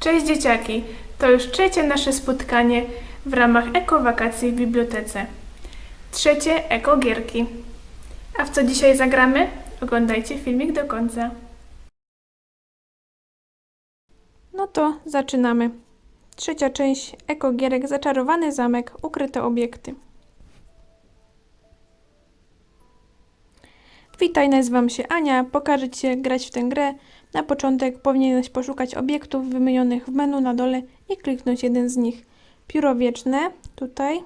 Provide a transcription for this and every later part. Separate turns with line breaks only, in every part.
Cześć dzieciaki! To już trzecie nasze spotkanie w ramach ekowakacji w bibliotece. Trzecie ekogierki. A w co dzisiaj zagramy? Oglądajcie filmik do końca. No to zaczynamy. Trzecia część ekogierek Zaczarowany zamek, ukryte obiekty. Witaj, nazywam się Ania. Pokażę Ci jak grać w tę grę. Na początek powinieneś poszukać obiektów wymienionych w menu na dole i kliknąć jeden z nich. Pióro wieczne, tutaj.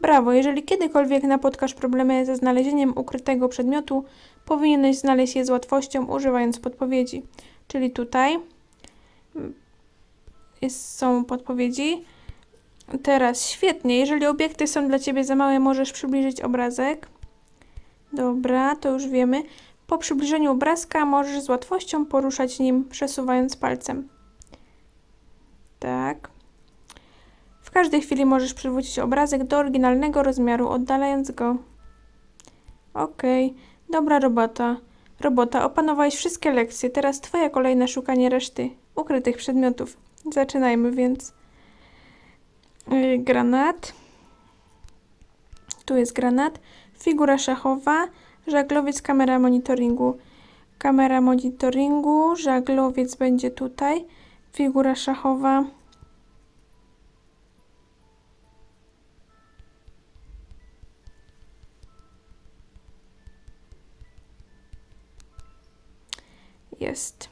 Brawo, jeżeli kiedykolwiek napotkasz problemy ze znalezieniem ukrytego przedmiotu, powinieneś znaleźć je z łatwością używając podpowiedzi. Czyli tutaj jest, są podpowiedzi. Teraz świetnie, jeżeli obiekty są dla Ciebie za małe, możesz przybliżyć obrazek. Dobra, to już wiemy. Po przybliżeniu obrazka możesz z łatwością poruszać nim, przesuwając palcem. Tak. W każdej chwili możesz przywrócić obrazek do oryginalnego rozmiaru, oddalając go. Ok, dobra robota. Robota, opanowałeś wszystkie lekcje. Teraz Twoja kolej na szukanie reszty ukrytych przedmiotów. Zaczynajmy więc. Yy, granat. Tu jest granat. Figura szachowa. Żaglowiec, kamera monitoringu. Kamera monitoringu. Żaglowiec będzie tutaj. Figura szachowa. Jest.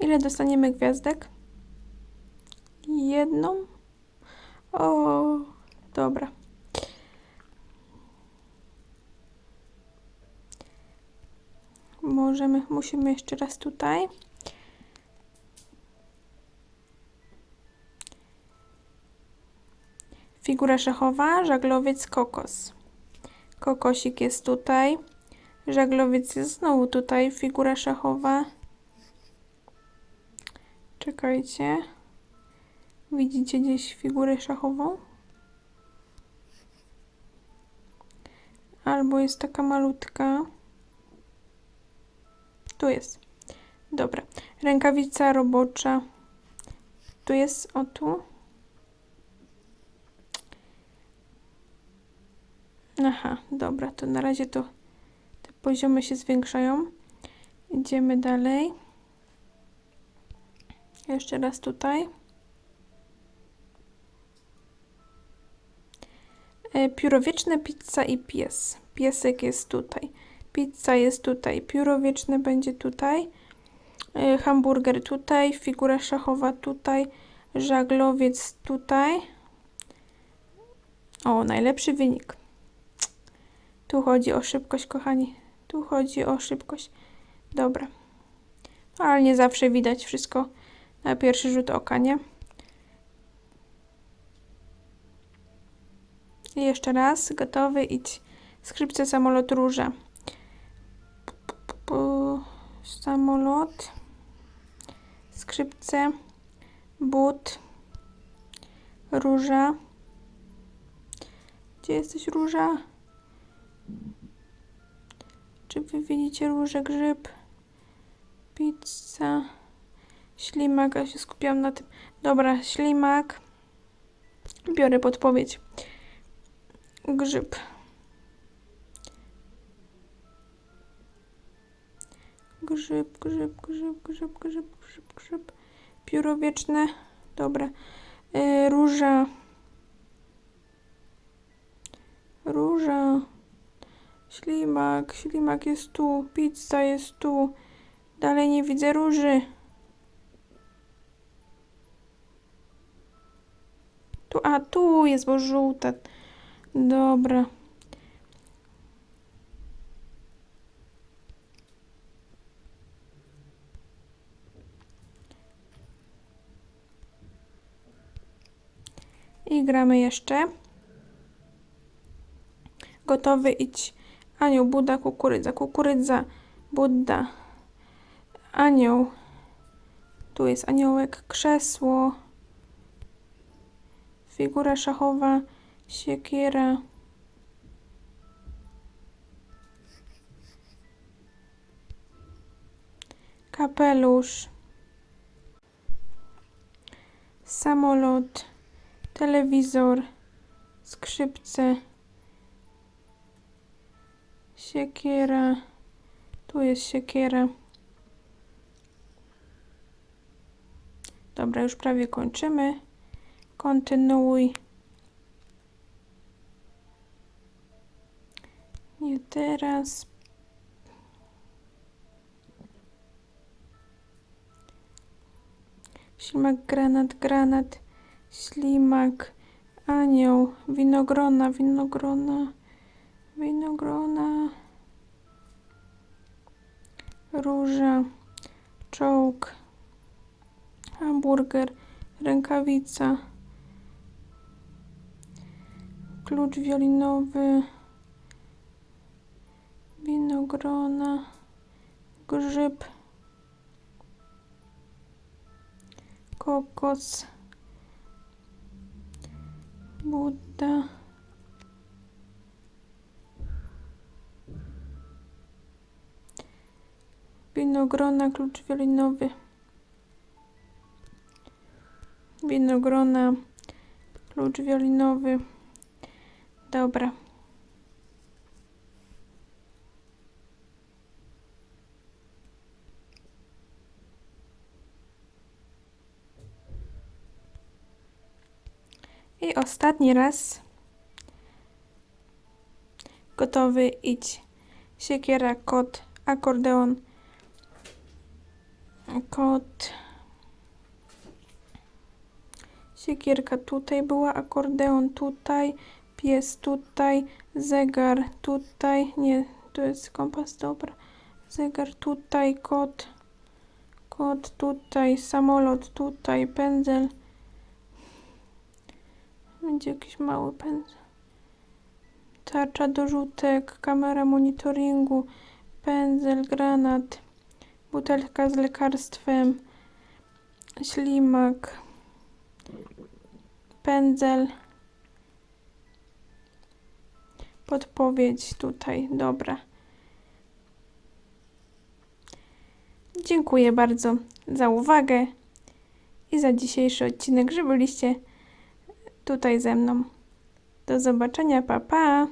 Ile dostaniemy gwiazdek? Jedną? O, dobra. Możemy, musimy jeszcze raz tutaj. Figura szachowa, żaglowiec, kokos. Kokosik jest tutaj. Żaglowiec jest znowu tutaj. Figura szachowa. Czekajcie. Widzicie gdzieś figurę szachową? Albo jest taka malutka. Tu jest. Dobra. Rękawica robocza. Tu jest, o tu. Aha, dobra, to na razie to te poziomy się zwiększają. Idziemy dalej. Jeszcze raz tutaj. E, Piórowieczne, pizza i pies. Piesek jest tutaj. Pizza jest tutaj. Pióro wieczne będzie tutaj. E, Hamburger tutaj. Figura szachowa tutaj. Żaglowiec tutaj. O, najlepszy wynik. Tu chodzi o szybkość, kochani. Tu chodzi o szybkość. Dobra. Ale nie zawsze widać wszystko na pierwszy rzut oka, nie? I jeszcze raz, gotowy, idź. Skrzypce, samolot, róża. Samolot, skrzypce, but, róża. Gdzie jesteś, róża? Czy wy widzicie różę, grzyb? Pizza. Ślimak, ja się skupiam na tym. Dobra, ślimak. Biorę podpowiedź. Grzyb. Grzyb, grzyb, grzyb, grzyb, grzyb, grzyb, grzyb. Pióro wieczne. Dobra. Yy, róża. Róża. Ślimak, ślimak jest tu. Pizza jest tu. Dalej nie widzę róży. Tu, a tu jest, bo żółta. Dobra. I gramy jeszcze. Gotowy, idź. Anioł, Buda, kukurydza, kukurydza, Budda, anioł. Tu jest aniołek, krzesło, figura szachowa, siekiera. Kapelusz. samolot, telewizor, skrzypce, siekiera, tu jest siekiera. Dobra, już prawie kończymy. Kontynuuj. Nie teraz. Ślimak, granat, granat, ślimak, anioł, winogrona, winogrona, winogrona, róża, czołg, hamburger, rękawica, klucz wiolinowy, winogrona, grzyb, kokos, Buddha, winogrona, klucz wiolinowy, winogrona, klucz wiolinowy. Dobra. I ostatni raz. Gotowy, idź. Siekiera, kot, akordeon, kot. Siekierka tutaj była, akordeon tutaj, pies tutaj, zegar tutaj, nie, to jest kompas, dobra. Zegar tutaj, kot, kot tutaj, samolot tutaj, pędzel. Będzie jakiś mały pędzel. Tarcza do rzutek, kamera monitoringu, pędzel, granat, butelka z lekarstwem, ślimak, pędzel, podpowiedź tutaj, dobra. Dziękuję bardzo za uwagę i za dzisiejszy odcinek, że byliście tutaj ze mną. Do zobaczenia, pa pa!